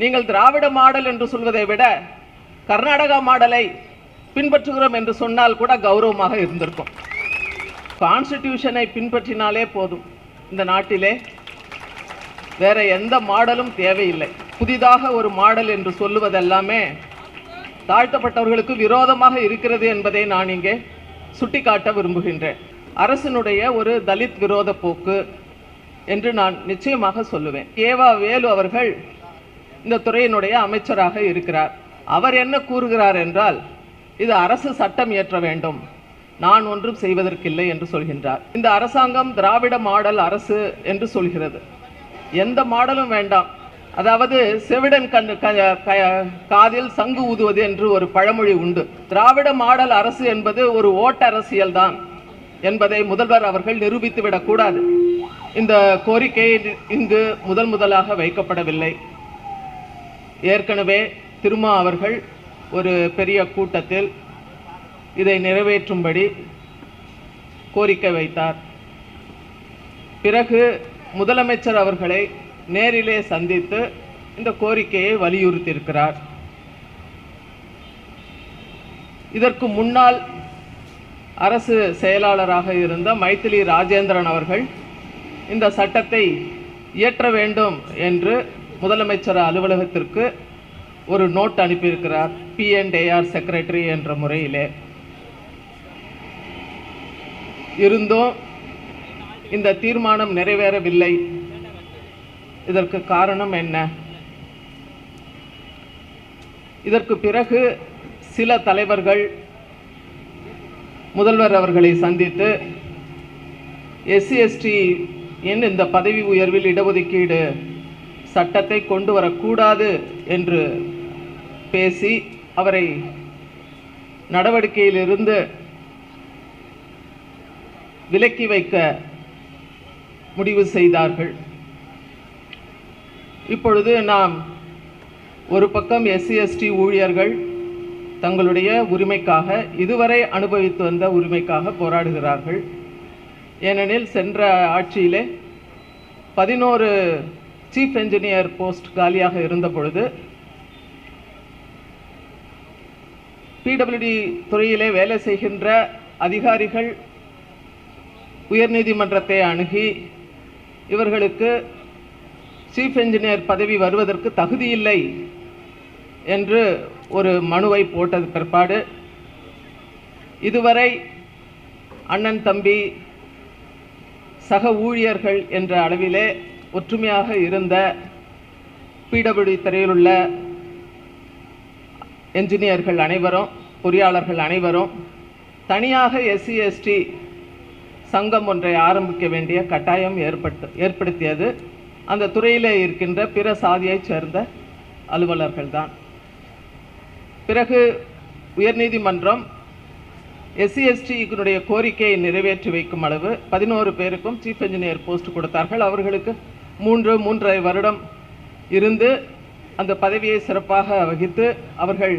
நீங்கள் திராவிட மாடல் என்று சொல்வதை விட கர்நாடகா மாடலை பின்பற்றுகிறோம் என்று சொன்னால் கூட கௌரவமாக இருந்திருக்கும். கான்ஸ்டிடியூஷனை பின்பற்றினாலே போதும். இந்த நாட்டிலே வேற எந்த மாடலும் தேவையில்லை. புதிதாக ஒரு மாடல் என்று சொல்லுவதெல்லாமே தாழ்த்தப்பட்டவர்களுக்கு விரோதமாக இருக்கிறது என்பதை நான் இங்கே சுட்டிக்காட்ட விரும்புகின்றேன். அரசினுடைய ஒரு தலித் விரோத போக்கு என்று நான் நிச்சயமாக சொல்லுவேன். ஏவா வேலு அவர்கள் இந்த துறையினுடைய அமைச்சராக இருக்கிறார். அவர் என்ன கூறுகிறார் என்றால் இது அரசு சட்டம் இயற்ற வேண்டும். நான் ஒன்றும் செய்வதற்கில்லை என்று சொல்கின்றார். இந்த அரசாங்கம் திராவிட மாடல் அரசு என்று சொல்கிறது. எந்த மாடலும் வேண்டாம். அதாவது செவிடன் கண் க- க- காதில் சங்கு ஊதுவது என்று ஒரு பழமொழி உண்டு. திராவிட மாடல் அரசு என்பது ஒரு ஓட்டரசியல் தான் என்பதை முதல்வர் அவர்கள் நிரூபித்து விடக்கூடாது இந்த கோரிக்கை இங்கு முதல் முதலாக வைக்கப்படவில்லை. ஏற்கனவே திருமா அவர்கள் ஒரு பெரிய கூட்டத்தில் இதை நிறைவேற்றும்படி கோரிக்கை வைத்தார். பிறகு முதலமைச்சர் அவர்களை நேரிலே சந்தித்து இந்த கோரிக்கையை வலியுறுத்தியிருக்கிறார். இதற்கு முன்னால் அரசு செயலாளராக இருந்த மைத்திலி ராஜேந்திரன் அவர்கள் இந்த சட்டத்தை இயற்ற வேண்டும் என்று முதலமைச்சர் அலுவலகத்திற்கு ஒரு நோட் அனுப்பியிருக்கிறார். பிஎன்டேஆர் செக்ரட்டரி என்ற முறையிலே. இருந்தும் இந்த தீர்மானம் நிறைவேறவில்லை. இதற்கு காரணம் என்ன? இதற்கு பிறகு சில தலைவர்கள் முதல்வர் அவர்களை சந்தித்து எஸ்சி எஸ்டி என் இந்த பதவி உயர்வில் இடஒதுக்கீடு சட்டத்தை கொண்டு வரக்கூடாது என்று பேசி அவரை நடவடிக்கையிலிருந்து விலக்கி வைக்க முடிவு செய்தார்கள். இப்பொழுது நாம் ஒரு பக்கம் எஸ்சி எஸ்டி ஊழியர்கள் தங்களுடைய உரிமைக்காக இதுவரை அனுபவித்து வந்த உரிமைக்காக போராடுகிறார்கள். ஏனெனில் சென்ற ஆட்சியிலே பதினோரு சீஃப் என்ஜினியர் போஸ்ட் காலியாக இருந்த பொழுது பிடபிள்யூடி துறையிலே வேலை செய்கின்ற அதிகாரிகள் உயர்நீதிமன்றத்தை அணுகி இவர்களுக்கு சீஃப் என்ஜினியர் பதவி வருவதற்கு தகுதியில்லை என்று ஒரு மனுவை போட்டது பிற்பாடு. இதுவரை அண்ணன் தம்பி சக ஊழியர்கள் என்ற அளவிலே ஒற்றுமையாக இருந்த பிடபிள்யூ துறையில் உள்ள என்ஜினியர்கள் அனைவரும் பொறியாளர்கள் அனைவரும் தனியாக எஸ்சி எஸ்டி சங்கம் ஒன்றை ஆரம்பிக்க வேண்டிய கட்டாயம் ஏற்பட்டு ஏற்படுத்தியது. அந்த துறையிலே இருக்கின்ற பிற சாதியைச் சேர்ந்த அலுவலர்கள்தான் பிறகு உயர்நீதிமன்றம் எஸ்சி எஸ்டியினுடைய கோரிக்கையை நிறைவேற்றி வைக்கும் அளவு பதினோரு பேருக்கும் சீஃப் என்ஜினியர் போஸ்ட் கொடுத்தார்கள். அவர்களுக்கு மூன்று மூன்றரை வருடம் இருந்து அந்த பதவியை சிறப்பாக வகித்து அவர்கள்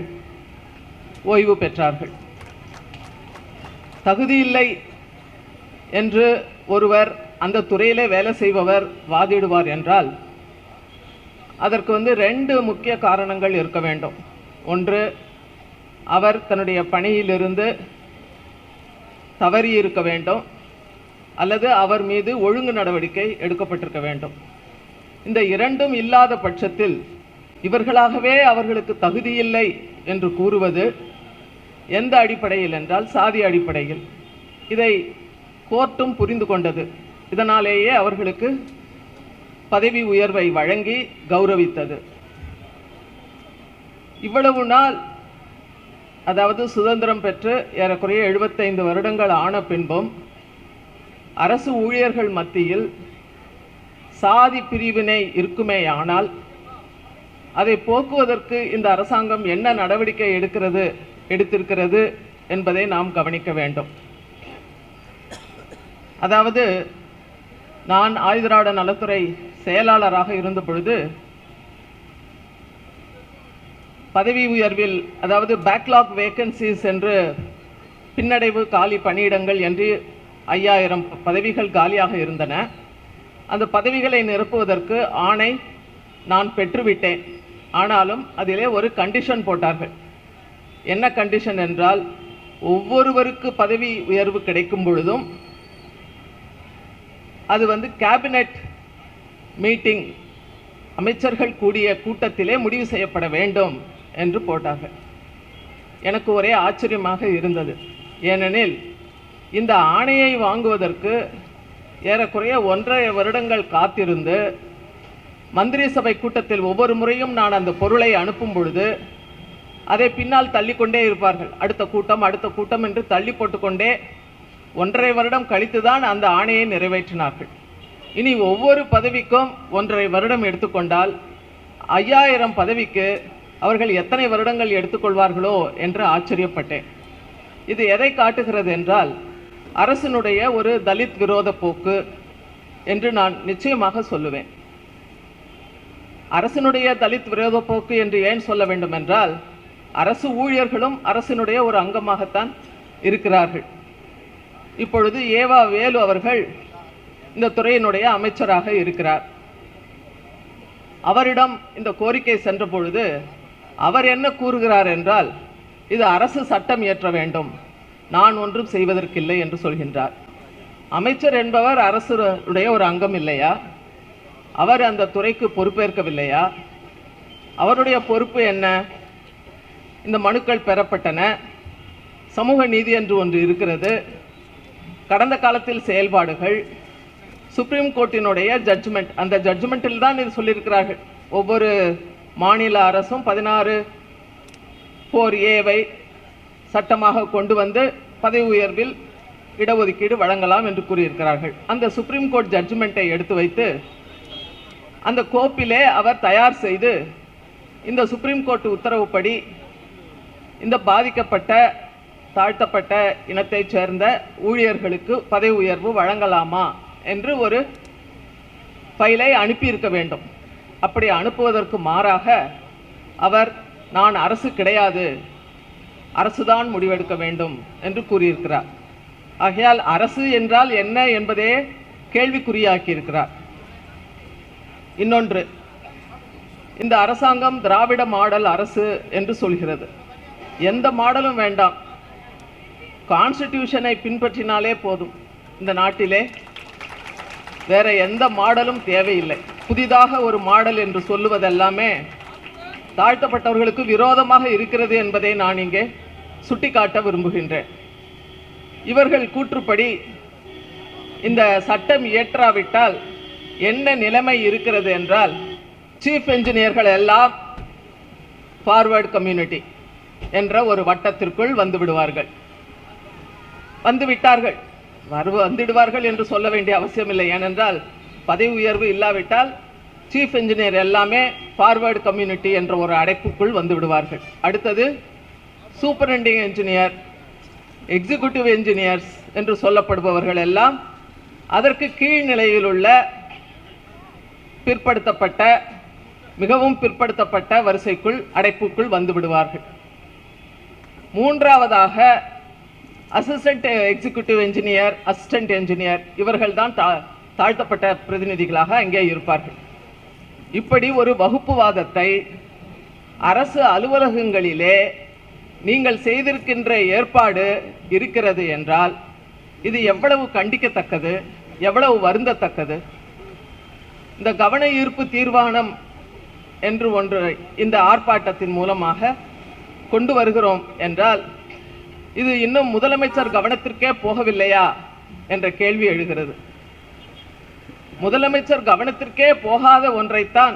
ஓய்வு பெற்றார்கள். தகுதியில்லை என்று ஒருவர் அந்த துறையிலே வேலை செய்பவர் வாதிடுவார் என்றால் அதற்கு வந்து ரெண்டு முக்கிய காரணங்கள் இருக்க வேண்டும். ஒன்று அவர் தன்னுடைய பணியிலிருந்து தவறி இருக்க வேண்டும் அல்லது அவர் மீது ஒழுங்கு நடவடிக்கை எடுக்கப்பட்டிருக்க வேண்டும். இந்த இரண்டும் இல்லாத பட்சத்தில் இவர்களாகவே அவர்களுக்கு தகுதியில்லை என்று கூறுவது எந்த அடிப்படையில் என்றால் சாதி அடிப்படையில். இதை கோர்ட்டும் புரிந்து கொண்டது. இதனாலேயே அவர்களுக்கு பதவி உயர்வை வழங்கி கௌரவித்தது. இவ்வளவு நாள் அதாவது சுதந்திரம் பெற்று ஏறக்குறைய எழுபத்தைந்து வருடங்கள் ஆன பின்பும் அரசு ஊழியர்கள் மத்தியில் சாதி பிரிவினை இருக்குமேயானால் அதை போக்குவதற்கு இந்த அரசாங்கம் என்ன நடவடிக்கை எடுக்கிறது எடுத்திருக்கிறது என்பதை நாம் கவனிக்க வேண்டும். அதாவது நான் ஆயுதராட நலத்துறை செயலாளராக இருந்த பொழுது பதவி உயர்வில் அதாவது பேக்லாக் வேக்கன்சிஸ் என்று பின்னடைவு காலி பணியிடங்கள் என்று ஐயாயிரம் பதவிகள் காலியாக இருந்தன. அந்த பதவிகளை நிரப்புவதற்கு ஆணை நான் பெற்றுவிட்டேன். ஆனாலும் அதிலே ஒரு கண்டிஷன் போட்டார்கள். என்ன கண்டிஷன் என்றால் ஒவ்வொருவருக்கு பதவி உயர்வு கிடைக்கும் பொழுதும் அது வந்து கேபினெட் மீட்டிங் அமைச்சர்கள் கூடிய கூட்டத்திலே முடிவு செய்யப்பட வேண்டும் என்று போட்டார்கள். எனக்கு ஒரே ஆச்சரியமாக இருந்தது. ஏனெனில் இந்த ஆணையை வாங்குவதற்கு ஏறக்குறைய ஒன்றரை வருடங்கள் காத்திருந்து மந்திரி சபை கூட்டத்தில் ஒவ்வொரு முறையும் நான் அந்த பொருளை அனுப்பும் பொழுது அதை பின்னால் தள்ளிக்கொண்டே இருப்பார்கள். அடுத்த கூட்டம் அடுத்த கூட்டம் என்று தள்ளி போட்டுக்கொண்டே ஒன்றரை வருடம் கழித்து தான் அந்த ஆணையை நிறைவேற்றினார்கள். இனி ஒவ்வொரு பதவிக்கும் ஒன்றரை வருடம் எடுத்துக்கொண்டால் ஐயாயிரம் பதவிக்கு அவர்கள் எத்தனை வருடங்கள் எடுத்துக்கொள்வார்களோ என்று ஆச்சரியப்பட்டேன். இது எதை காட்டுகிறது என்றால் அரசினுடைய ஒரு தலித் விரோத போக்கு என்று நான் நிச்சயமாக சொல்லுவேன். அரசனுடைய தலித் விரோத போக்கு என்று ஏன் சொல்ல வேண்டும் என்றால் அரசு ஊழியர்களும் அரசினுடைய ஒரு அங்கமாகத்தான் இருக்கிறார்கள். இப்பொழுது ஏவா வேலு அவர்கள் இந்த துறையினுடைய அமைச்சராக இருக்கிறார். அவரிடம் இந்த கோரிக்கை சென்ற பொழுது அவர் என்ன கூறுகிறார் என்றால் இது அரசு சட்டம் இயற்ற வேண்டும். நான் ஒன்றும் செய்வதற்கில்லை என்று சொல்கின்றார். அமைச்சர் என்பவர் அரசுடைய ஒரு அங்கம் இல்லையா? அவர் அந்த துறைக்கு பொறுப்பேற்கவில்லையா? அவருடைய பொறுப்பு என்ன? இந்த மனுக்கள் பெறப்பட்டன. சமூக நீதி என்று ஒன்று இருக்கிறது. கடந்த காலத்தில் செயல்பாடுகள் சுப்ரீம் கோர்ட்டினுடைய ஜட்ஜ்மெண்ட் அந்த ஜட்ஜ்மெண்ட்டில் தான் இது சொல்லியிருக்கிறார்கள். ஒவ்வொரு மாநில அரசும் பதினாறு ஃபோர் ஏவை சட்டமாக கொண்டு வந்து பதவி உயர்வில் இடஒதுக்கீடு வழங்கலாம் என்று கூறியிருக்கிறார்கள். அந்த சுப்ரீம் கோர்ட் ஜட்ஜ்மெண்ட்டை எடுத்து வைத்து அந்த கோப்பிலே அவர் தயார் செய்து இந்த சுப்ரீம் கோர்ட் உத்தரவுப்படி இந்த பாதிக்கப்பட்ட தாழ்த்தப்பட்ட இனத்தைச் சேர்ந்த ஊழியர்களுக்கு பதவி உயர்வு வழங்கலாமா என்று ஒரு ஃபைலை அனுப்பியிருக்க வேண்டும். அப்படி அனுப்புவதற்கு மாறாக அவர் நான் அரசு கிடையாது. அரசுதான் முடிவெடுக்க வேண்டும் என்று கூறியிருக்கிறார். ஆகையால் அரசு என்றால் என்ன என்பதே கேள்விக்குறியாக்கியிருக்கிறார். இன்னொன்று இந்த அரசாங்கம் திராவிட மாடல் அரசு என்று சொல்கிறது. எந்த மாடலும் வேண்டாம். கான்ஸ்டிடியூஷனை பின்பற்றினாலே போதும். இந்த நாட்டிலே வேற எந்த மாடலும் தேவையில்லை. புதிதாக ஒரு மாடல் என்று சொல்லுவதெல்லாமே தாழ்த்தப்பட்டவர்களுக்கு விரோதமாக இருக்கிறது என்பதை நான் இங்கே சுட்டிக்காட்ட விரும்புகின்றேன். இவர்கள் கூற்றுப்படி இந்த சட்டம் இயற்றாவிட்டால் என்ன நிலைமை இருக்கிறது என்றால் சீஃப் என்ஜினியர்கள் எல்லாம் ஃபார்வர்ட் கம்யூனிட்டி என்ற ஒரு வட்டத்திற்குள் வந்து விடுவார்கள். வந்து விட்டார்கள். வரு வந்துடுவார்கள் என்று சொல்ல வேண்டிய அவசியமில்லை. ஏனென்றால் பதவி உயர்வு இல்லாவிட்டால் சீஃப் என்ஜினியர் எல்லாமே ஃபார்வேர்டு கம்யூனிட்டி என்ற ஒரு அடைப்புக்குள் வந்து விடுவார்கள். அடுத்தது சூப்பரண்டிங் என்ஜினியர் எக்ஸிக்யூட்டிவ் என்ஜினியர்ஸ் என்று சொல்லப்படுபவர்கள் எல்லாம் அதற்கு கீழ்நிலையில் உள்ள பிற்படுத்தப்பட்ட மிகவும் பிற்படுத்தப்பட்ட வரிசைக்குள் அடைப்புக்குள் வந்து விடுவார்கள். மூன்றாவதாக assistant executive engineer assistant engineer இவர்கள் தான் தா தாழ்த்தப்பட்ட பிரதிநிதிகளாக அங்கே இருப்பார்கள். இப்படி ஒரு வகுப்புவாதத்தை அரசு அலுவலகங்களிலே நீங்கள் செய்திருக்கின்ற ஏற்பாடு இருக்கிறது என்றால் இது எவ்வளவு கண்டிக்கத்தக்கது எவ்வளவு வருந்தத்தக்கது? இந்த கவன ஈர்ப்பு தீர்மானம் என்று ஒன்று இந்த ஆர்ப்பாட்டத்தின் மூலமாக கொண்டு வருகிறோம் என்றால் இது இன்னும் முதலமைச்சர் கவனத்திற்கே போகவில்லையா என்ற கேள்வி எழுகிறது. முதலமைச்சர் கவனத்திற்கே போகாத ஒன்றைத்தான்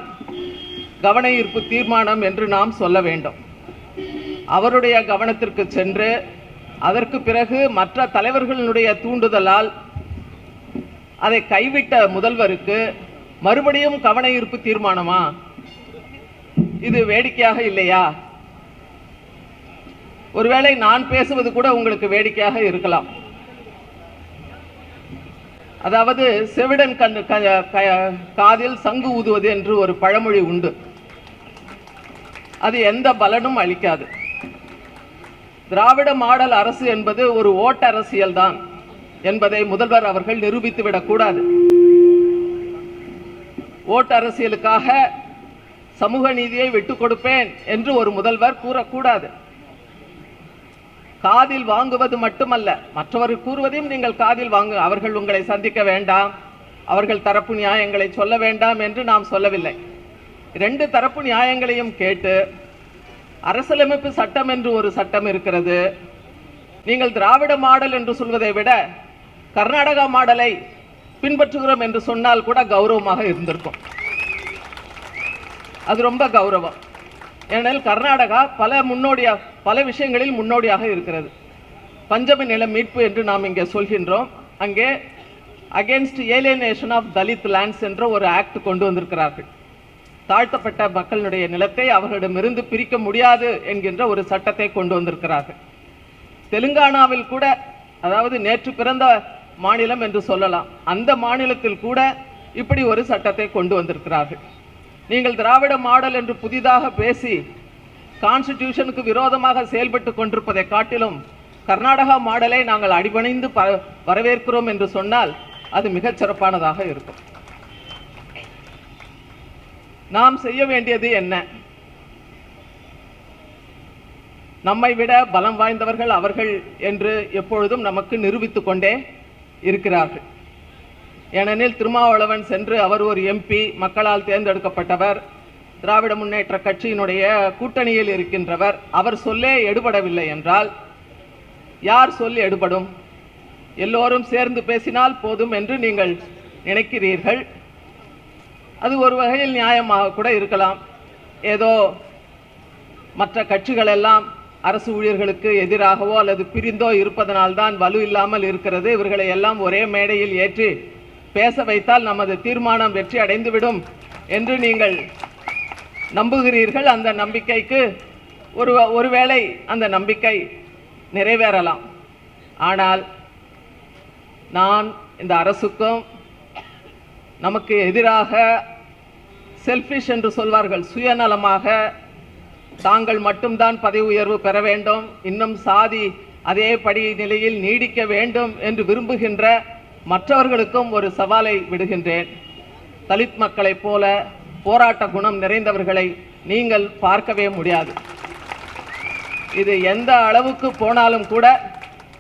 கவன ஈர்ப்பு தீர்மானம் என்று நாம் சொல்ல வேண்டும். அவருடைய கவனத்திற்கு சென்று அதற்கு பிறகு மற்ற தலைவர்களுடைய தூண்டுதலால் அதை கைவிட்ட முதல்வருக்கு மறுபடியும் கவன ஈர்ப்பு தீர்மானமா? இது வேடிக்கையாக இல்லையா? ஒருவேளை நான் பேசுவது கூட உங்களுக்கு வேடிக்கையாக இருக்கலாம். அதாவது செவிடன் கண்ணு க- க- காதில் சங்கு ஊதுவது என்று ஒரு பழமொழி உண்டு. அது எந்த பலனும் அளிக்காது. திராவிட மாடல் அரசு என்பது ஒரு ஓட்டரசியல் தான் என்பதை முதல்வர் அவர்கள் நிரூபித்து விடக்கூடாது ஓட்டு அரசியலுக்காக சமூக நீதியை விட்டுக் கொடுப்பேன் என்று ஒரு முதல்வர் கூறக்கூடாது. காதில் வாங்குவது மட்டுமல்ல மற்றவர்கள் கூறுவதையும் நீங்கள் காதில் வாங்கு அவர்கள் உங்களை சந்திக்க வேண்டாம். அவர்கள் தரப்பு நியாயங்களை சொல்ல வேண்டாம் என்று நாம் சொல்லவில்லை. ரெண்டு தரப்பு நியாயங்களையும் கேட்டு அரசியலமைப்பு சட்டம் என்று ஒரு சட்டம் இருக்கிறது. நீங்கள் திராவிட மாடல் என்று சொல்வதை விட கர்நாடகா மாடலை பின்பற்றுகிறோம் என்று சொன்னால் கூட கௌரவமாக இருந்திருக்கும். அது ரொம்ப கௌரவம். ஏனெனில் கர்நாடகா பல முன்னோடியாக பல விஷயங்களில் முன்னோடியாக இருக்கிறது. பஞ்சமி நில மீட்பு என்று நாம் இங்கே சொல்கின்றோம். அங்கே against alienation of Dalit lands என்ற ஒரு ஆக்ட் கொண்டு வந்திருக்கிறார்கள். தாழ்த்தப்பட்ட மக்களுடைய நிலத்தை அவர்களிடமிருந்து பிரிக்க முடியாது என்கின்ற ஒரு சட்டத்தை கொண்டு வந்திருக்கிறார்கள். தெலுங்கானாவில் கூட அதாவது நேற்று பிறந்த மாநிலம் என்று சொல்லலாம். அந்த மாநிலத்தில் கூட இப்படி ஒரு சட்டத்தை கொண்டு வந்திருக்கிறார்கள். நீங்கள் திராவிட மாடல் என்று புதிதாக பேசி கான்ஸ்டிடியூஷனுக்கு விரோதமாக செயல்பட்டு கொண்டிருப்பதை காட்டிலும் கர்நாடகா மாடலை நாங்கள் அடிபணிந்து ப வரவேற்கிறோம் என்று சொன்னால் அது மிகச் சிறப்பானதாக இருக்கும். நாம் செய்ய வேண்டியது என்ன? நம்மை விட பலம் வாய்ந்தவர்கள் அவர்கள் என்று எப்பொழுதும் நமக்கு நிரூபித்து கொண்டே இருக்கிறார்கள். ஏனெனில் திருமாவளவன் சென்று அவர் ஒரு எம்பி மக்களால் தேர்ந்தெடுக்கப்பட்டவர். திராவிட முன்னேற்ற கட்சியினுடைய கூட்டணியில் இருக்கின்றவர். அவர் சொல்லே எடுபடவில்லை என்றால் யார் சொல் எடுபடும்? எல்லோரும் சேர்ந்து பேசினால் போதும் என்று நீங்கள் நினைக்கிறீர்கள். அது ஒரு வகையில் நியாயமாக கூட இருக்கலாம். ஏதோ மற்ற கட்சிகள் எல்லாம் அரசு ஊழியர்களுக்கு எதிராகவோ அல்லது பிரிந்தோ இருப்பதனால்தான் வலு இல்லாமல் இருக்கிறது. இவர்களை எல்லாம் ஒரே மேடையில் ஏற்றி பேச வைத்தால் நமது தீர்மானம் வெற்றி அடைந்துவிடும் என்று நீங்கள் நம்புகிறீர்கள். அந்த நம்பிக்கைக்கு ஒரு ஒருவேளை அந்த நம்பிக்கை நிறைவேறலாம். ஆனால் நான் இந்த அரசுக்கும் நமக்கு எதிராக செல்ஃபிஷ் என்று சொல்வார்கள். சுயநலமாக தாங்கள் மட்டும்தான் பதவி உயர்வு பெற வேண்டும். இன்னும் சாதி அதே படி நிலையில் நீடிக்க வேண்டும் என்று விரும்புகின்ற மற்றவர்களுக்கும் ஒரு சவாலை விடுகின்றேன். தலித் மக்களைப் போல போராட்ட குணம் நிறைந்தவர்களை நீங்கள் பார்க்கவே முடியாது. இது எந்த அளவுக்கு போனாலும் கூட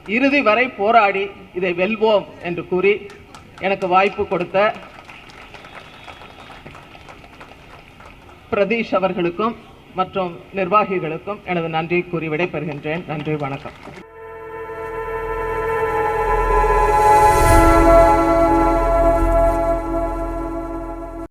இறுதி வரை போராடி இதை வெல்வோம் என்று கூறி எனக்கு வாய்ப்பு கொடுத்த பிரதீஷ் அவர்களுக்கும் மற்றும் நிர்வாகிகளுக்கும் எனது நன்றி கூறி விடைபெறுகின்றேன். நன்றி வணக்கம்.